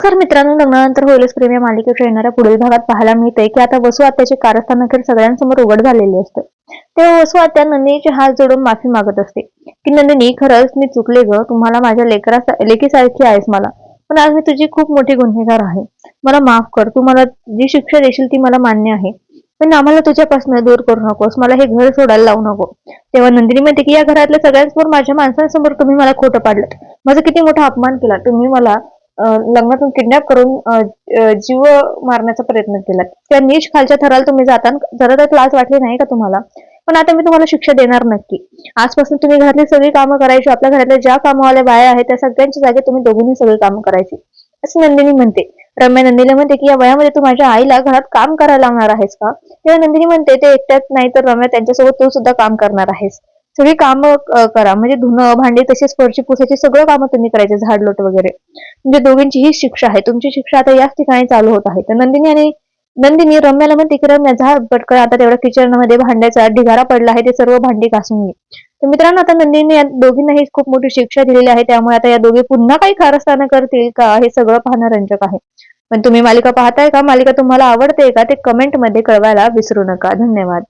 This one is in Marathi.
तर मित्रांनो लग्नानंतर होईलच प्रेम या मालिकेच्या येणाऱ्या पुढील भागात पाहायला मिळते की आता वसू आत्याचे कारस्थान अखेर सगळ्यांसमोर उघड झालेले असते. तेव्हा वसू आत्या नंदिनीचे हात जोडून माफी मागत असते. की नंदिनी खरंच मी चुकले ग. तुम्हाला माझ्या लेकरा लेकीसारखी आहेस मला. पण आज मी तुझी खूप मोठी गुन्हेगार आहे. मला माफ कर. तू मला जी शिक्षा देशील ती मला मान्य आहे. पण आम्हाला तुझ्यापासून दूर करू नकोस. मला हे घर सोडायला लावू नको. तेव्हा नंदिनी म्हणते की या घरातल्या सगळ्यांसमोर माझ्या माणसांसमोर तुम्ही मला खोटं पाडलं माझा किती मोठा अपमान केला. तुम्ही मला लग्नातून किडनॅप करून जीव मारण्याचा प्रयत्न केला. त्या नीच खालच्या थराला तुम्ही जाता जरा तर लाच वाटली नाही का तुम्हाला? पण आता मी तुम्हाला शिक्षा देणार नक्की. आजपासून तुम्ही घरातली सगळी कामं करायची आपल्या घरातल्या ज्या कामावाल्या बाया आहेत त्या सगळ्यांच्या जागी तुम्ही दोघींनी सगळी कामं करायची. असं नंदिनी म्हणते. रम्या नंदिनीला म्हणते की या वयामध्ये तू माझ्या आईला घरात काम करायला लावणार आहेस का? तेव्हा नंदिनी म्हणते ते एकट्यात नाही तर रम्या त्यांच्यासोबत तू सुद्धा काम करणार आहेस. सगळी कामं करा. म्हणजे धुणं भांडी तसेच फरशी पुसायची सगळं कामं तुम्ही करायचे झाड लोट वगैरे. म्हणजे दोघींची ही शिक्षा आहे. तुमची शिक्षा आता याच ठिकाणी चालू होत आहे. तर नंदिनी आणि नंदिनी रम्याला म्हणते की रम्या झाड पटकन आता तेवढा किचनमध्ये भांड्याचा ढिगारा पडला आहे. ते सर्व भांडी घासून घे. तर मित्रांनो आता नंदिनी या दोघींनाही खूप मोठी शिक्षा दिलेली आहे. त्यामुळे आता या दोघी पुन्हा काही कारस्थानं करतील का हे सगळं पाहणं रंजक आहे. पण तुम्ही मालिका पाहताय का? मालिका तुम्हाला आवडते का? ते कमेंटमध्ये कळवायला विसरू नका. धन्यवाद.